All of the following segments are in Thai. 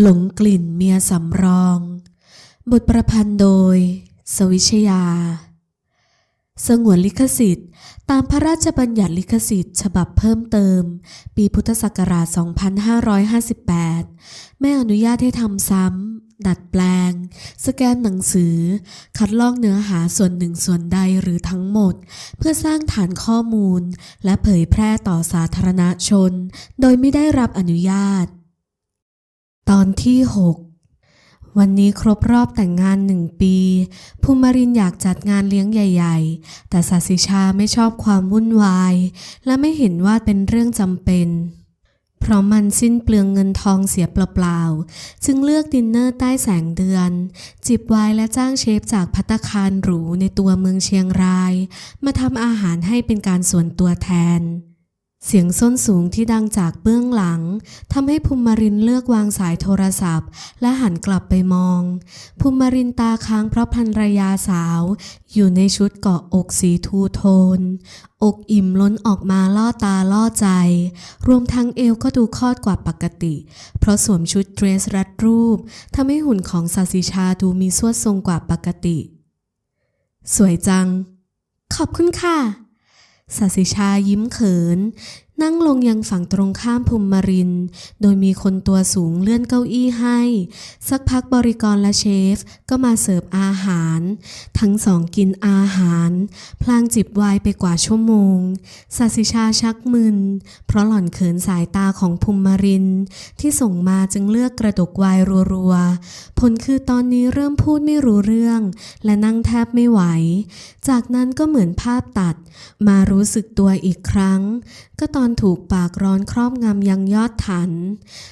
หลงกลิ่นเมียสำรอง บทประพันธ์โดย สวิชยา สงวนลิขสิทธิ์ ตามพระราชบัญญัติลิขสิทธิ์ ฉบับเพิ่มเติม ปีพุทธศักราช 2558 ไม่อนุญาตให้ทำซ้ำ ดัดแปลง สแกนหนังสือ คัดลอกเนื้อหาส่วนหนึ่งส่วนใดหรือทั้งหมด เพื่อสร้างฐานข้อมูล และเผยแพร่ต่อสาธารณชน โดยไม่ได้รับอนุญาต ตอนที่ 6 วันนี้ครบรอบแต่งงานหนึ่งปี ภูมิรินอยากจัดงานเลี้ยงใหญ่ ๆ แต่ศาสิชาไม่ชอบความวุ่นวาย และไม่เห็นว่าเป็นเรื่องจำเป็น เพราะมันสิ้นเปลืองเงินทองเสียเปล่าๆ จึงเลือกดินเนอร์ใต้แสงเดือน จิบไวน์และจ้างเชฟจากพัตคารหรูในตัวเมืองเชียงราย มาทำอาหารให้เป็นการส่วนตัวแทน เสียงส้นสูงที่ดังจากเบื้องหลังทำให้ภูมิมรินเลือกวางสายโทรศัพท์ และหันกลับไปมอง ภูมิมรินตาค้างเพราะภรรยาสาว อยู่ในชุดเกาะอกสีทูโทน อกอิ่มล้นออกมาล่อตาล่อใจ รวมทั้งเอวก็ดูคอดกว่าปกติ เพราะสวมชุดเดรสรัดรูปทำให้หุ่นของสาสิชาดูมีสวดทรงกว่าปกติ สวยจัง ขอบคุณค่ะ สาสิชายิ้มเขินนั่งลงยังฝั่งตรงข้ามภูมิมริน โดยมีคนตัวสูงเลื่อนเก้าอี้ให้ สักพักบริกรและเชฟก็มาเสิร์ฟอาหาร ทั้งสองกินอาหาร พลางจิบไวน์ไปกว่าชั่วโมงสาสิชาชักมึน เพราะหล่อนเขินสายตาของภูมิมริน ที่ส่งมาจึงเลือกกระดกไวน์รัวๆ ผลคือตอนนี้เริ่มพูดไม่รู้เรื่อง และนั่งแทบไม่ไหว จากนั้นก็เหมือนภาพตัด มารู้สึกตัวอีกครั้ง ก็ตอนอนถูกปากร้อนครอบงำยังยอดถัน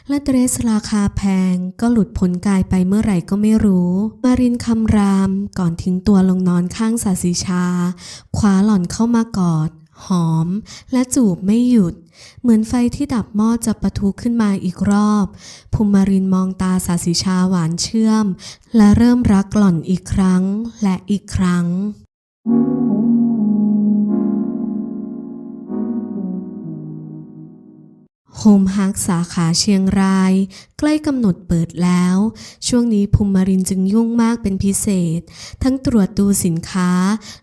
และเดรสราคาแพงก็หลุดพ้นกายไปเมื่อไหร่ก็ไม่รู้ มารินคำรามก่อนทิ้งตัวลงนอนข้างสาสิชาคว้าหล่อนเข้ามากอด หอม และจูบไม่หยุด เหมือนไฟที่ดับหม้อจะปะทุขึ้นมาอีกรอบภูมิมารินมองตาสาสิชาหวานเชื่อม และเริ่มรักหล่อนอีกครั้งและอีกครั้ง โฮมฮักสาขาเชียงราย ใกล้กำหนดเปิดแล้ว ช่วงนี้ภูมิมารินจึงยุ่งมากเป็นพิเศษ ทั้งตรวจดูสินค้า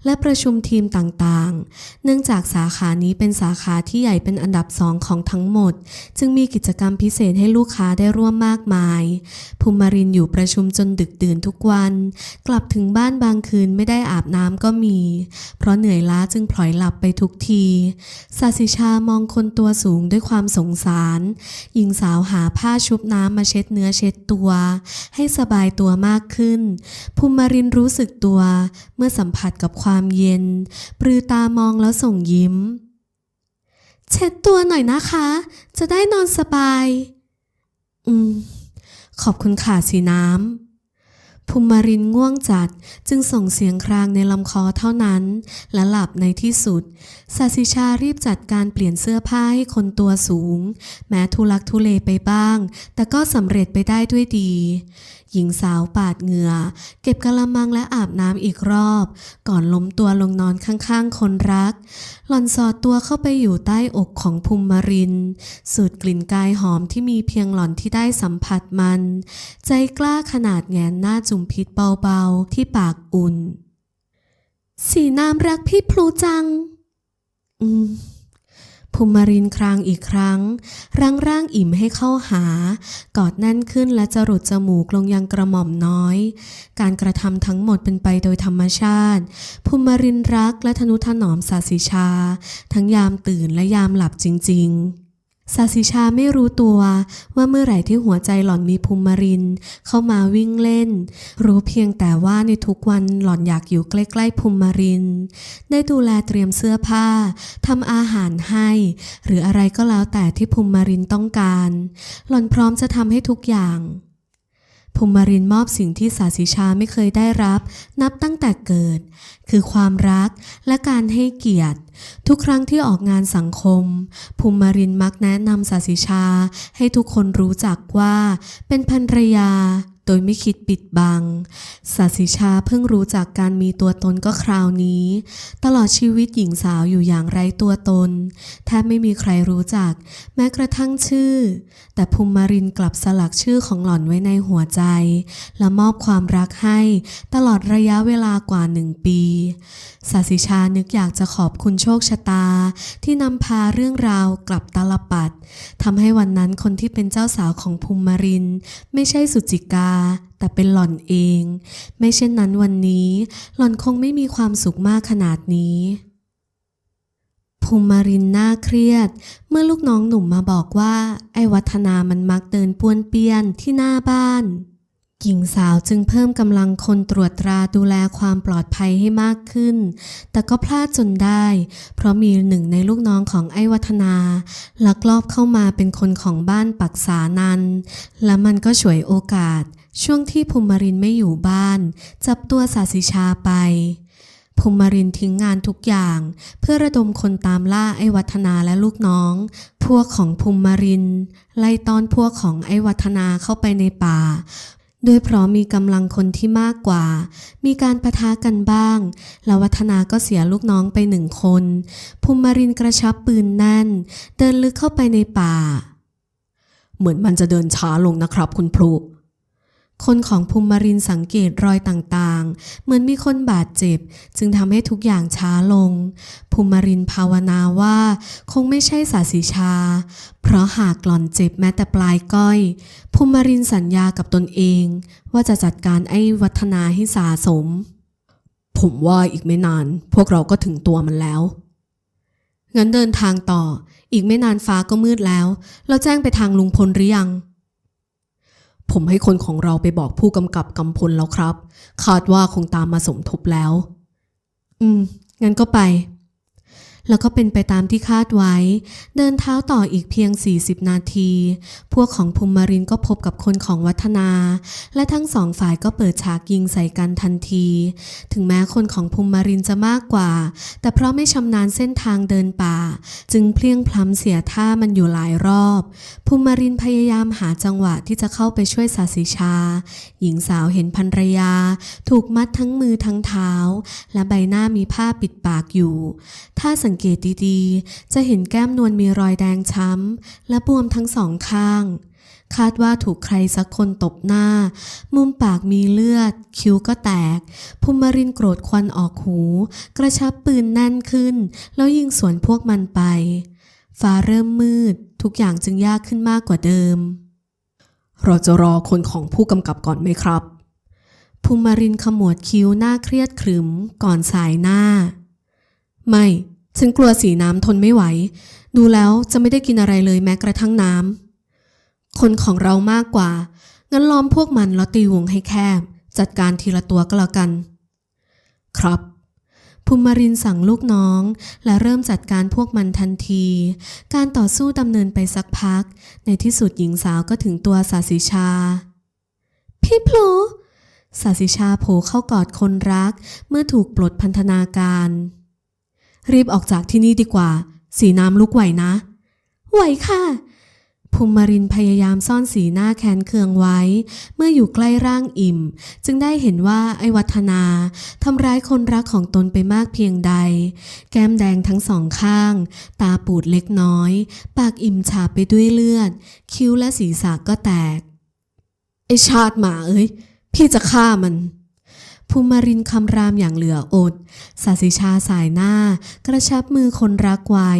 และประชุมทีมต่างๆ เนื่องจากสาขานี้เป็นสาขาที่ใหญ่เป็นอันดับสองของทั้งหมด จึงมีกิจกรรมพิเศษให้ลูกค้าได้ร่วมมากมาย ภูมิมารินอยู่ประชุมจนดึกดื่นทุกวัน กลับถึงบ้านบางคืนไม่ได้อาบน้ำก็มี เพราะเหนื่อยล้าจึงพลอยหลับไปทุกทีสาสิชามองคนตัวสูงด้วยความสงสาร หญิงสาวหาผ้าชุบน้ำมาเช็ดเนื้อเช็ดตัว ให้สบายตัวมากขึ้น ภูมิมารินร์รู้สึกตัว เมื่อสัมผัสกับความเย็น ปรือตามองแล้วส่งยิ้ม เช็ดตัวหน่อยนะคะ จะได้นอนสบาย อืม ขอบคุณค่ะสีน้ำ ภูมิรินง่วงจัดจึงส่งเสียงครางในลำคอเท่านั้น และหลับในที่สุดสาสิชารีบจัดการเปลี่ยนเสื้อผ้าให้คนตัวสูง แม้ทุลักทุเลไปบ้าง แต่ก็สำเร็จไปได้ด้วยดี หญิงสาวปาดเหงื่อ เก็บกะละมังและอาบน้ำอีกรอบ ก่อนล้มตัวลงนอนข้างๆ คนรัก หล่อนสอดตัวเข้าไปอยู่ใต้อกของภูมิริน สูดกลิ่นกายหอมที่มีเพียงหล่อนที่ได้สัมผัสมัน ใจกล้าขนาดแงนหน้าจุมพิษเบาๆ ที่ปากอุ่น สีน้ำรักพี่พลูจัง อืมภูมิรินครางอีกครั้ง ร่างร่างอิ่มให้เข้าหา กอดแน่นขึ้นและจรดจมูกลงยังกระหม่อมน้อย การกระทำทั้งหมดเป็นไปโดยธรรมชาติ ภูมิรินร์รักและทนุถนอมสาสิชา ทั้งยามตื่นและยามหลับจริง ๆ สาสิชาไม่รู้ตัวว่าเมื่อไหร่ที่หัวใจหล่อนมีภูมิมริน เข้ามาวิ่งเล่น รู้เพียงแต่ว่าในทุกวันหล่อนอยากอยู่ใกล้ๆภูมิมริน ได้ดูแลเตรียมเสื้อผ้าทำอาหารให้ หรืออะไรก็แล้วแต่ที่ภูมิมรินต้องการ หล่อนพร้อมจะทำให้ทุกอย่าง ภูมิรินมอบสิ่งที่สาสิชาไม่เคยได้รับ นับตั้งแต่เกิด คือความรักและการให้เกียรติ ทุกครั้งที่ออกงานสังคม ภูมิรินมักแนะนำสาสิชาให้ทุกคนรู้จักว่า เป็นภรรยา โดยไม่คิดปิดบังศาสิชาเพิ่งรู้จักการมีตัวตนก็คราวนี้ ตลอดชีวิตหญิงสาวอยู่อย่างไร้ตัวตน แทบไม่มีใครรู้จัก แม้กระทั่งชื่อ แต่ภูมิมารินกลับสลักชื่อของหล่อนไว้ในหัวใจ และมอบความรักให้ ตลอดระยะเวลากว่าหนึ่งปีศาสิชานึกอยากจะขอบคุณโชคชะตา ที่นำพาเรื่องราวกลับตาลปัดทำให้วันนั้นคนที่เป็นเจ้าสาวของภูมิมาริน ไม่ใช่สุจิกาแต่เป็นหล่อนเอง ไม่เช่นนั้นวันนี้ หล่อนคงไม่มีความสุขมากขนาดนี้ภูมิมารินน่าเครียด เมื่อลูกน้องหนุ่มมาบอกว่า ไอ้วัฒนามันมักเดินป้วนเปี้ยนที่หน้าบ้าน หญิงสาวจึงเพิ่มกำลังคนตรวจตราดูแลความปลอดภัยให้มากขึ้น แต่ก็พลาดจนได้ เพราะมีหนึ่งในลูกน้องของไอ้วัฒนา ลักลอบเข้ามาเป็นคนของบ้านปักษานันและมันก็ฉวยโอกาส ช่วงที่ภูมิมารินไม่อยู่บ้าน จับตัวสาสิชาไปภูมิมารินทิ้งงานทุกอย่าง เพื่อระดมคนตามล่าไอ้วัฒนาและลูกน้อง พวกของภูมิมาริน ไล่ต้อนพวกของไอ้วัฒนาเข้าไปในป่า โดยเพราะมีกำลังคนที่มากกว่า มีการประทะกันบ้าง แล้ววัฒนาก็เสียลูกน้องไปหนึ่งคนภูมิมารินกระชับปืนแน่น เดินลึกเข้าไปในป่า เหมือนมันจะเดินช้าลงนะครับคุณพลุ คนของภูมิมารินสังเกตรอยต่างๆ เหมือนมีคนบาดเจ็บ จึงทำให้ทุกอย่างช้าลง ภูมิมารินภาวนาว่า คงไม่ใช่สาสิชา เพราะหากหล่อนเจ็บแม้แต่ปลายก้อย ภูมิมารินสัญญากับตนเอง ว่าจะจัดการไอ้วัฒนาให้สาสม ผมว่าอีกไม่นาน พวกเราก็ถึงตัวมันแล้ว งั้นเดินทางต่อ อีกไม่นานฟ้าก็มืดแล้ว เราแจ้งไปทางลุงพลหรือยัง ผมให้คนของเราไปบอกผู้กำกับกำพลแล้วครับ คาดว่าคงตามมาสมทบแล้ว อืม งั้นก็ไป แล้วก็เป็นไปตามที่คาดไว้ เดินเท้าต่ออีกเพียง 40 นาที พวกของภูมิมารินก็พบกับคนของวัฒนา และทั้งสองฝ่ายก็เปิดฉากยิงใส่กันทันที ถึงแม้คนของภูมิมารินจะมากกว่า แต่เพราะไม่ชำนาญเส้นทางเดินป่า จึงเพลียงพล้ำเสียท่ามันอยู่หลายรอบ ภูมิมารินพยายามหาจังหวะที่จะเข้าไปช่วยสาสิชา หญิงสาวเห็นภรรยา ถูกมัดทั้งมือทั้งเท้า และใบหน้ามีผ้าปิดปากอยู่ ถ้าสังเกตดีๆ จะเห็นแก้มนวลมีรอยแดงช้ำ และบวมทั้งสองข้าง คาดว่าถูกใครสักคนตบหน้า มุมปากมีเลือด คิ้วก็แตก ภูมิมารินโกรธควันออกหู กระชับปืนแน่นขึ้น แล้วยิงสวนพวกมันไป ฟ้าเริ่มมืด ทุกอย่างจึงยากขึ้นมากกว่าเดิม เราจะรอคนของผู้กำกับก่อนไหมครับภูมิมารินขมวดคิ้วหน้าเครียดขรึมก่อนสายหน้า ไม่ ฉันกลัวสีน้ำทนไม่ไหว ดูแล้วจะไม่ได้กินอะไรเลยแม้กระทั่งน้ำ คนของเรามากกว่า งั้นล้อมพวกมันแล้วตีวงให้แคบ จัดการทีละตัวก็แล้วกัน ครับภูมิมารินสั่งลูกน้อง และเริ่มจัดการพวกมันทันที การต่อสู้ดำเนินไปสักพัก ในที่สุดหญิงสาวก็ถึงตัวสาสิชา พี่พลูสาสิชาโผล่เข้ากอดคนรักเมื่อถูกปลดพันธนาการ รีบออกจากที่นี่ดีกว่า สีน้ำลุกไหวนะ ไหวค่ะภูมิมารินพยายามซ่อนสีหน้าแค้นเคืองไว้ เมื่ออยู่ใกล้ร่างอิ่ม จึงได้เห็นว่าไอวัฒนาทำร้ายคนรักของตนไปมากเพียงใด แก้มแดงทั้งสองข้าง ตาปูดเล็กน้อย ปากอิ่มฉาบไปด้วยเลือด คิ้วและศีรษะก็แตก ไอชาติหมาเอ้ย พี่จะฆ่ามัน ภูมิมารินคำรามอย่างเหลืออดสาสิชาสายหน้า กระชับมือคนรักไว้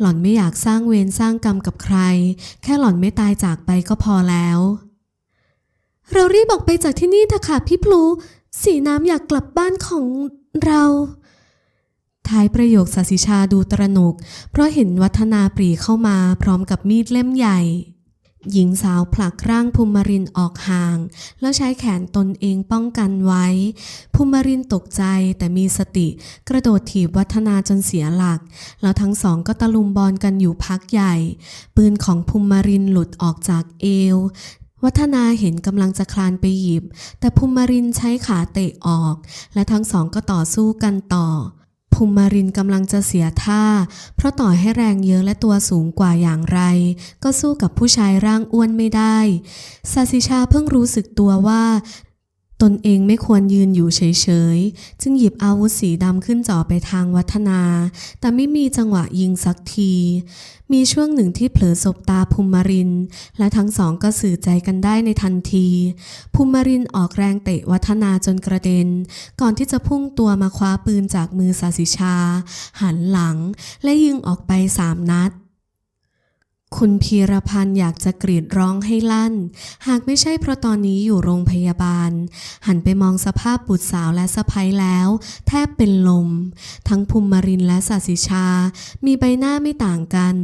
หล่อนไม่อยากสร้างเวรสร้างกรรมกับใคร แค่หล่อนไม่ตายจากไปก็พอแล้ว เรารีบออกไปจากที่นี่เถอะค่ะพี่พลู สีน้ำอยากกลับบ้านของเราท้ายประโยคสาสิชาดูตระหนก เพราะเห็นวัฒนาปรีเข้ามาพร้อมกับมีดเล่มใหญ่ หญิงสาวผลักร่างภูมิมารินออกห่าง แล้วใช้แขนตนเองป้องกันไว้ ภูมิมารินตกใจแต่มีสติ กระโดดถีบวัฒนาจนเสียหลัก แล้วทั้งสองก็ตะลุมบอลกันอยู่พักใหญ่ ปืนของภูมิมารินหลุดออกจากเอว วัฒนาเห็นกำลังจะคลานไปหยิบ แต่ภูมิมารินใช้ขาเตะออก และทั้งสองก็ต่อสู้กันต่อ ภูมิมารินกำลังจะเสียท่า เพราะต่อให้แรงเยอะและตัวสูงกว่าอย่างไร ก็สู้กับผู้ชายร่างอ้วนไม่ได้ซาซิชาเพิ่งรู้สึกตัวว่า ตนเองไม่ควรยืนอยู่เฉยๆ จึงหยิบอาวุธสีดำขึ้นจ่อไปทางวัฒนา แต่ไม่มีจังหวะยิงสักที มีช่วงหนึ่งที่เผลอสบตาภูมิมาริน และทั้งสองก็สื่อใจกันได้ในทันที ภูมิมารินออกแรงเตะวัฒนาจนกระเด็น ก่อนที่จะพุ่งตัวมาคว้าปืนจากมือสาสิชา หันหลังและยิงออกไปสามนัด คุณพีรพันธ์อยากจะกรีดร้องให้ลั่น หากไม่ใช่เพราะตอนนี้อยู่โรงพยาบาล หันไปมองสภาพบุตรสาวและสะพ้ยแล้ว แทบเป็นลม ทั้งภูมิมรินและสาสิชา มีใบหน้าไม่ต่างกัน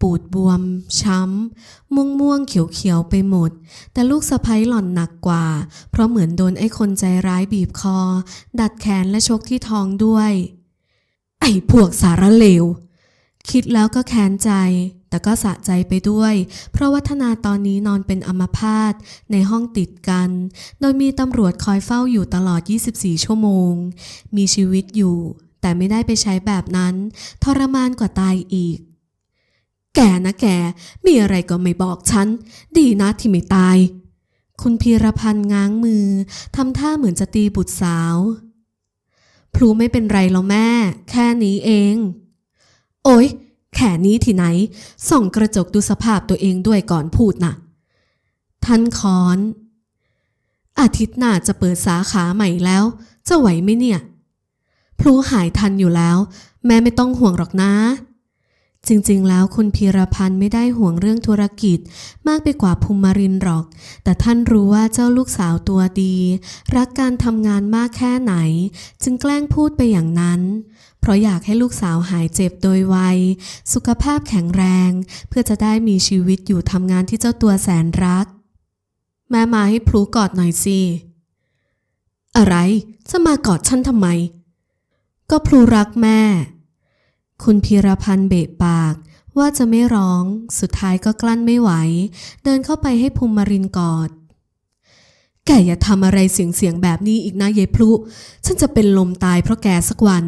ปูดบวม ช้ำ ม่วงม่วงๆเขียวเขียวๆไปหมด แต่ลูกสะพ้ยหล่อนหนักกว่า เพราะเหมือนโดนไอ้คนใจร้ายบีบคอ ดัดแขนและชกที่ท้องด้วย ไอ้พวกสารเลว คิดแล้วก็แค้นใจ แต่ก็สะใจไปด้วย เพราะวัฒนาตอนนี้นอนเป็นอัมพาตในห้องติดกัน โดยมีตำรวจคอยเฝ้าอยู่ตลอด 24 ชั่วโมง มีชีวิตอยู่ แต่ไม่ได้ไปใช้แบบนั้น ทรมานกว่าตายอีก แกนะแก มีอะไรก็ไม่บอกฉัน ดีนะที่ไม่ตาย คุณพีรพันธ์ง้างมือทำท่าเหมือนจะตีบุตรสาว พลูไม่เป็นไรแล้วแม่ แค่นี้เอง โอ๊ย แค่นี้ที่ไหน ส่องกระจกดูสภาพตัวเองด้วยก่อนพูดน่ะ ท่านคอน อาทิตย์หน้าจะเปิดสาขาใหม่แล้ว จะไหวไหมเนี่ย พลูหายทันอยู่แล้ว แม่ไม่ต้องห่วงหรอกนะ จริงๆ แล้วคุณพีรพันธ์ไม่ได้ห่วงเรื่องธุรกิจ มากไปกว่าภูมิมารินหรอก แต่ท่านรู้ว่าเจ้าลูกสาวตัวดี รักการทำงานมากแค่ไหน จึงแกล้งพูดไปอย่างนั้น เพราะอยากให้ลูกสาวหายเจ็บโดยไว สุขภาพแข็งแรง เพื่อจะได้มีชีวิตอยู่ทำงานที่เจ้าตัวแสนรัก แม่มาให้พลูกอดหน่อยสิ อะไร จะมากอดฉันทำไม ก็พลูรักแม่ คุณพีรพันธ์เบะปากว่าจะไม่ร้อง สุดท้ายก็กลั้นไม่ไหว เดินเข้าไปให้ภูมิมารินกอด แกอย่าทำอะไรเสียงๆแบบนี้อีกนะยายพลุ ฉันจะเป็นลมตายเพราะแกสักวัน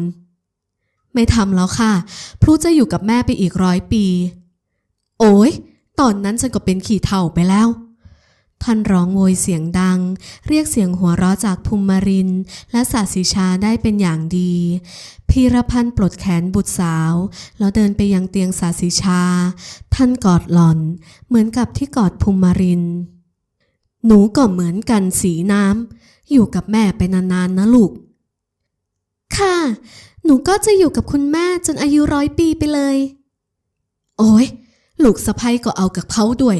ไม่ทำแล้วค่ะ พลุจะอยู่กับแม่ไปอีกร้อยปี โอ้ย ตอนนั้นฉันก็เป็นขี่เถ่าไปแล้ว ท่านร้องโวยเสียงดัง เรียกเสียงหัวเราะจากภูมิมาริน และสาสิชาได้เป็นอย่างดี พีรพันธ์ปลดแขนบุตรสาว แล้วเดินไปยังเตียงสาสิชา ท่านกอดหล่อน เหมือนกับที่กอดภูมิมาริน หนูก็เหมือนกันสีน้ำอยู่กับแม่ไปนานๆนะลูก ค่ะ หนูก็จะอยู่กับคุณแม่จนอายุร้อยปีไปเลย โอ้ยลูกสะพ้ยก็เอากับเขาด้วย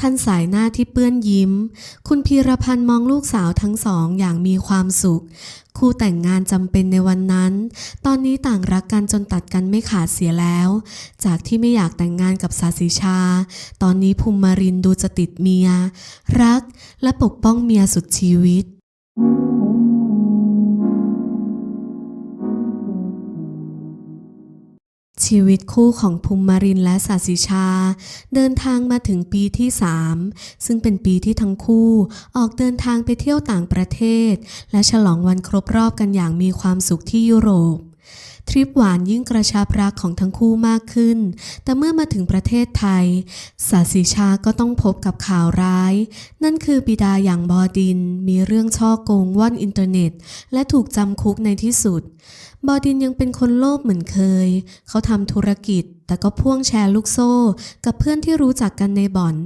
ท่านสายหน้าที่เปื้อนยิ้ม คุณพีรพันธ์มองลูกสาวทั้งสองอย่างมีความสุข คู่แต่งงานจำเป็นในวันนั้น ตอนนี้ต่างรักกันจนตัดกันไม่ขาดเสียแล้ว จากที่ไม่อยากแต่งงานกับสาสิชา ตอนนี้ภูมิมารินดูจะติดเมีย รักและปกป้องเมียสุดชีวิต ชีวิตคู่ของภูมิมารินและสาสิชา เดินทางมาถึงปีที่ 3 ซึ่งเป็นปีที่ทั้งคู่ออกเดินทางไปเที่ยวต่างประเทศ และฉลองวันครบรอบกันอย่างมีความสุขที่ยุโรป ทริปหวานยิ่งกระชับรักของทั้งคู่มากขึ้น แต่เมื่อมาถึงประเทศไทยสาสิชาก็ต้องพบกับข่าวร้าย นั่นคือบิดาอย่างบอดินมีเรื่องช่อโกงว่อนอินเทอร์เน็ต และถูกจำคุกในที่สุด บอดินยังเป็นคนโลภเหมือนเคย เขาทำธุรกิจ แต่ก็พ่วงแชร์ลูกโซ่ กับเพื่อนที่รู้จักกันในบ่อน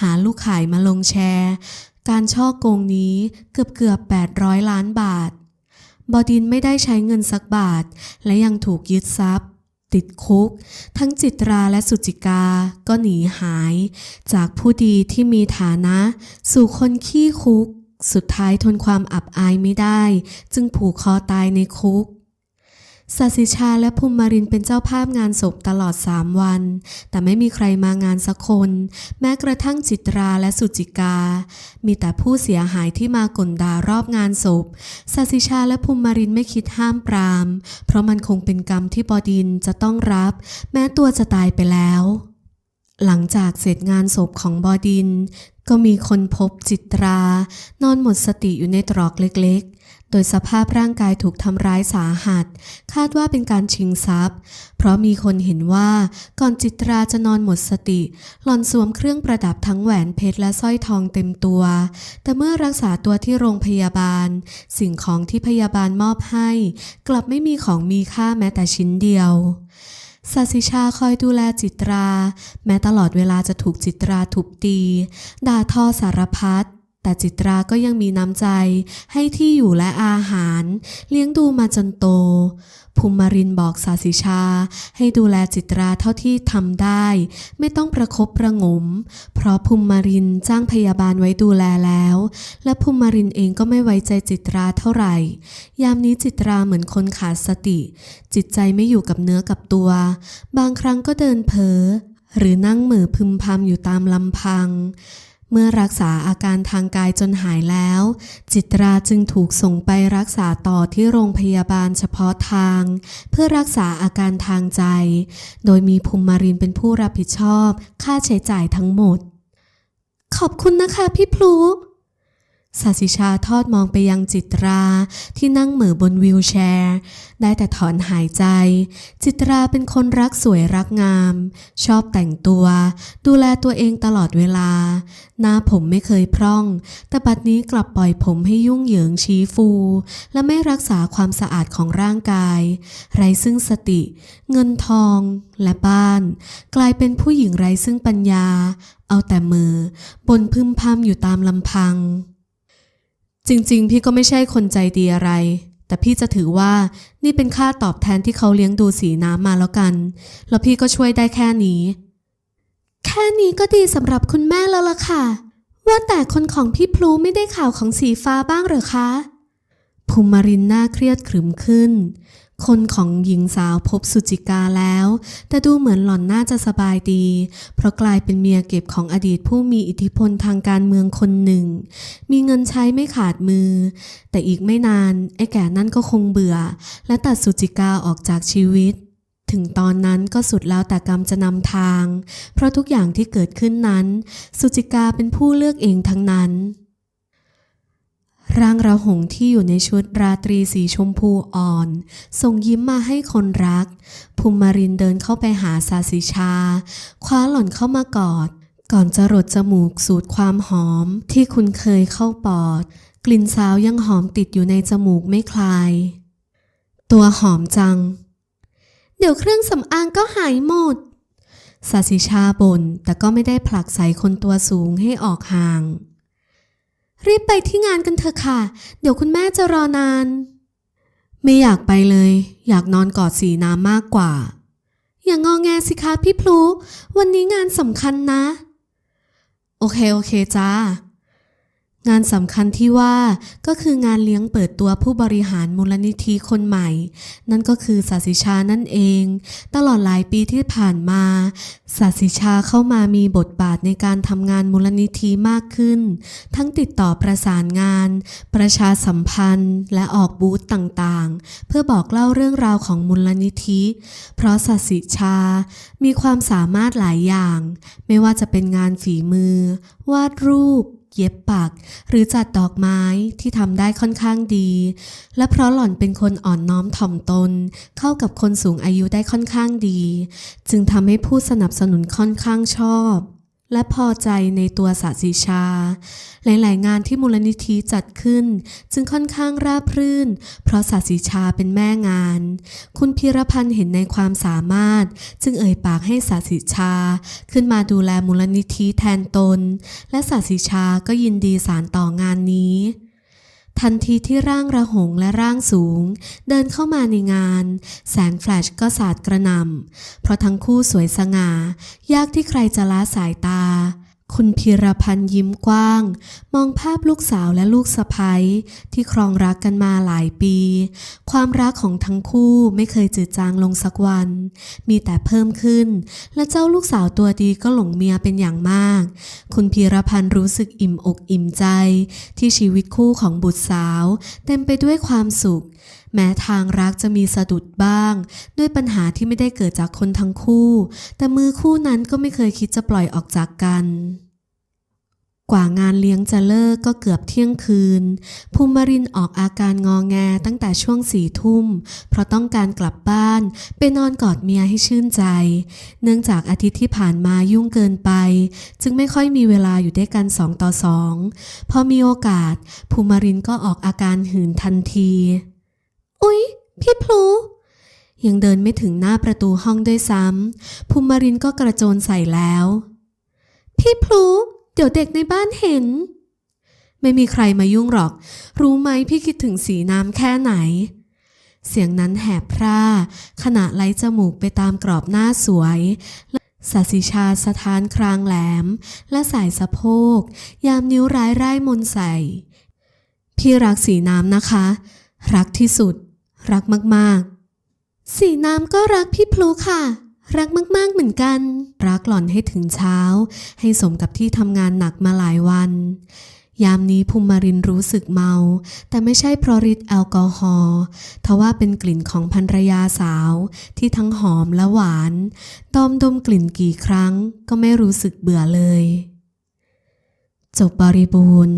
หาลูกขายมาลงแชร์ การช่อโกงนี้เกือบเกือบ800 ล้านบาท บอดินไม่ได้ใช้เงินสักบาท และยังถูกยึดทรัพย์ ติดคุก ทั้งจิตราและสุจิกา ก็หนีหาย จากผู้ดีที่มีฐานะ สู่คนขี้คุก สุดท้ายทนความอับอายไม่ได้ จึงผูกคอตายในคุก สาสิชาและภูมิมารินเป็นเจ้าภาพงานศพตลอดสามวัน แต่ไม่มีใครมางานสักคน แม้กระทั่งจิตราและสุจิกา มีแต่ผู้เสียหายที่มากลด่ารอบงานศพสาสิชาและภูมิมารินไม่คิดห้ามปราม เพราะมันคงเป็นกรรมที่บอดินจะต้องรับ แม้ตัวจะตายไปแล้ว หลังจากเสร็จงานศพของบอดิน ก็มีคนพบจิตรา นอนหมดสติอยู่ในตรอกเล็ก โดยสภาพร่างกายถูกทำร้ายสาหัส คาดว่าเป็นการชิงทรัพย์ เพราะมีคนเห็นว่าก่อนจิตราจะนอนหมดสติ หล่อนสวมเครื่องประดับทั้งแหวนเพชรและสร้อยทองเต็มตัว แต่เมื่อรักษาตัวที่โรงพยาบาล สิ่งของที่พยาบาลมอบให้ กลับไม่มีของมีค่าแม้แต่ชิ้นเดียวสาสิชาคอยดูแลจิตรา แม้ตลอดเวลาจะถูกจิตราทุบตี ด่าทอสารพัด แต่จิตราก็ยังมีน้ำใจให้ที่อยู่และอาหาร เลี้ยงดูมาจนโต ภูมิมารินบอกสาสิชา ให้ดูแลจิตราเท่าที่ทำได้ ไม่ต้องประคบประงม เพราะภูมิมารินจ้างพยาบาลไว้ดูแลแล้ว และภูมิมารินเองก็ไม่ไว้ใจจิตราเท่าไหร่ ยามนี้จิตราเหมือนคนขาดสติ จิตใจไม่อยู่กับเนื้อกับตัว บางครั้งก็เดินเพ้อหรือนั่งเหม่อพึมพำอยู่ตามลำพัง เมื่อรักษาอาการทางกายจนหายแล้ว จิตราจึงถูกส่งไปรักษาต่อที่โรงพยาบาลเฉพาะทาง เพื่อรักษาอาการทางใจ โดยมีภูมิมารินเป็นผู้รับผิดชอบ ค่าใช้จ่ายทั้งหมด ขอบคุณนะคะพี่พลู สาสิชาทอดมองไปยังจิตราที่นั่งเหม่อบนวีลแชร์ ได้แต่ถอนหายใจ จิตราเป็นคนรักสวยรักงาม ชอบแต่งตัว ดูแลตัวเองตลอดเวลา หน้าผมไม่เคยพร่อง แต่บัดนี้กลับปล่อยผมให้ยุ่งเหยิงชี้ฟู และไม่รักษาความสะอาดของร่างกาย ไร้ซึ่งสติ เงินทอง และบ้าน กลายเป็นผู้หญิงไร้ซึ่งปัญญา เอาแต่มือ บนพึมพำอยู่ตามลำพัง จริงๆ พี่ก็ไม่ใช่คนใจดีอะไร แต่พี่จะถือว่านี่เป็นค่าตอบแทนที่เขาเลี้ยงดูสีน้ำมาแล้วกัน แล้วพี่ก็ช่วยได้แค่นี้ แค่นี้ก็ดีสำหรับคุณแม่แล้วล่ะค่ะ ว่าแต่คนของพี่พลูไม่ได้ข่าวของสีฟ้าบ้างเหรอคะภูมิมารินหน้าเครียดขรึมขึ้น คนของหญิงสาวพบสุจิกาแล้ว แต่ดูเหมือนหล่อนน่าจะสบายดี เพราะกลายเป็นเมียเก็บของอดีตผู้มีอิทธิพลทางการเมืองคนหนึ่ง มีเงินใช้ไม่ขาดมือ แต่อีกไม่นาน ไอ้แก่นั่นก็คงเบื่อ และตัดสุจิกาออกจากชีวิตถึงตอนนั้นก็สุดแล้วแต่กรรมจะนำทาง เพราะทุกอย่างที่เกิดขึ้นนั้น สุจิกาเป็นผู้เลือกเองทั้งนั้น ร่างระหงที่อยู่ในชุดราตรีสีชมพูอ่อน ส่งยิ้มมาให้คนรัก ภูมิมารินเดินเข้าไปหาสาสิชา คว้าหล่อนเข้ามากอด ก่อนจะรดจมูกสูดความหอมที่คุณเคยเข้าปอด กลิ่นสาวยังหอมติดอยู่ในจมูกไม่คลาย ตัวหอมจัง เดี๋ยวเครื่องสำอางก็หายหมดสาสิชาบน่นแต่ก็ไม่ได้ผลักใส่คนตัวสูงให้ออกห่าง รีบไปที่งานกันเถอะค่ะ เดี๋ยวคุณแม่จะรอนาน ไม่อยากไปเลย อยากนอนกอดสีน้ำมากกว่า อย่างงอแงสิคะพี่พลู วันนี้งานสำคัญนะ โอเค โอเคจ้า งานสำคัญที่ว่าก็คืองานเลี้ยงเปิดตัวผู้บริหารมูลนิธิคนใหม่ นั่นก็คือสาสิชานั่นเอง ตลอดหลายปีที่ผ่านมาสาสิชาเข้ามามีบทบาทในการทำงานมูลนิธิมากขึ้น ทั้งติดต่อประสานงาน ประชาสัมพันธ์ และออกบูธต่างๆ เพื่อบอกเล่าเรื่องราวของมูลนิธิ เพราะสาสิชา มีความสามารถหลายอย่าง ไม่ว่าจะเป็นงานฝีมือ วาดรูป เย็บปัก หรือจัดดอกไม้ที่ทำได้ค่อนข้างดี และเพราะหล่อนเป็นคนอ่อนน้อมถ่อมตน เข้ากับคนสูงอายุได้ค่อนข้างดี จึงทำให้ผู้สนับสนุนค่อนข้างชอบ และพอใจในตัวสาสิชา หลายๆ งานที่มูลนิธิจัดขึ้น จึงค่อนข้างราบรื่น เพราะสาสิชาเป็นแม่งาน คุณพีรพันธ์เห็นในความสามารถ จึงเอ่ยปากให้สาสิชา ขึ้นมาดูแลมูลนิธิแทนตน และสาสิชาก็ยินดีสารต่องานนี้ ทันทีที่ร่างระหงและร่างสูง เดินเข้ามาในงาน แสงแฟลชก็สาดกระนำเพราะทั้งคู่สวยสง่า ยากที่ใครจะละสายตา คุณพีรพันธ์ยิ้มกว้าง มองภาพลูกสาวและลูกสะใภ้ที่ครองรักกันมาหลายปี ความรักของทั้งคู่ไม่เคยจืดจางลงสักวัน มีแต่เพิ่มขึ้น และเจ้าลูกสาวตัวดีก็หลงเมียเป็นอย่างมาก คุณพีรพันธ์รู้สึกอิ่มอกอิ่มใจ ที่ชีวิตคู่ของบุตรสาว เต็มไปด้วยความสุขแม้ทางรักจะมีสะดุดบ้าง ด้วยปัญหาที่ไม่ได้เกิดจากคนทั้งคู่ แต่มือคู่นั้นก็ไม่เคยคิดจะปล่อยออกจากกัน กว่างานเลี้ยงจะเลิกก็เกือบเที่ยงคืน ภูมิรินออกอาการงอแงตั้งแต่ช่วงสี่ทุ่ม เพราะต้องการกลับบ้านไปนอนกอดเมียให้ชื่นใจ เนื่องจากอาทิตย์ที่ผ่านมายุ่งเกินไป จึงไม่ค่อยมีเวลาอยู่ด้วยกันสองต่อสองพอมีโอกาส ภูมิรินก็ออกอาการหืนทันที อุ๊ย พี่พลูยังเดินไม่ถึงหน้าประตูห้องด้วยซ้ำภูมิรินก็กระโจนใส่แล้ว พี่พลู เดี๋ยวเด็กในบ้านเห็น ไม่มีใครมายุ่งหรอก รู้ไหมพี่คิดถึงสีน้ำแค่ไหน เสียงนั้นแหบพร่า ขณะไล่จมูกไปตามกรอบหน้าสวยสัสิชาสะท้านครางแหลม และสายสะโพก ยามนิ้วร้ายร่ายมนใส่ พี่รักสีน้ำนะคะ รักที่สุด รักมากๆ สีน้ำก็รักพี่พลูค่ะ รักมาก ๆ เหมือนกัน รักหล่อนให้ถึงเช้า ให้สมกับที่ทำงานหนักมาหลายวัน ยามนี้ภูมิมารินรู้สึกเมา แต่ไม่ใช่เพราะฤทธิ์แอลกอฮอล์ทว่าเป็นกลิ่นของภรรยาสาวที่ทั้งหอมและหวาน ตอมดมกลิ่นกี่ครั้งก็ไม่รู้สึกเบื่อเลย จบบริบูรณ์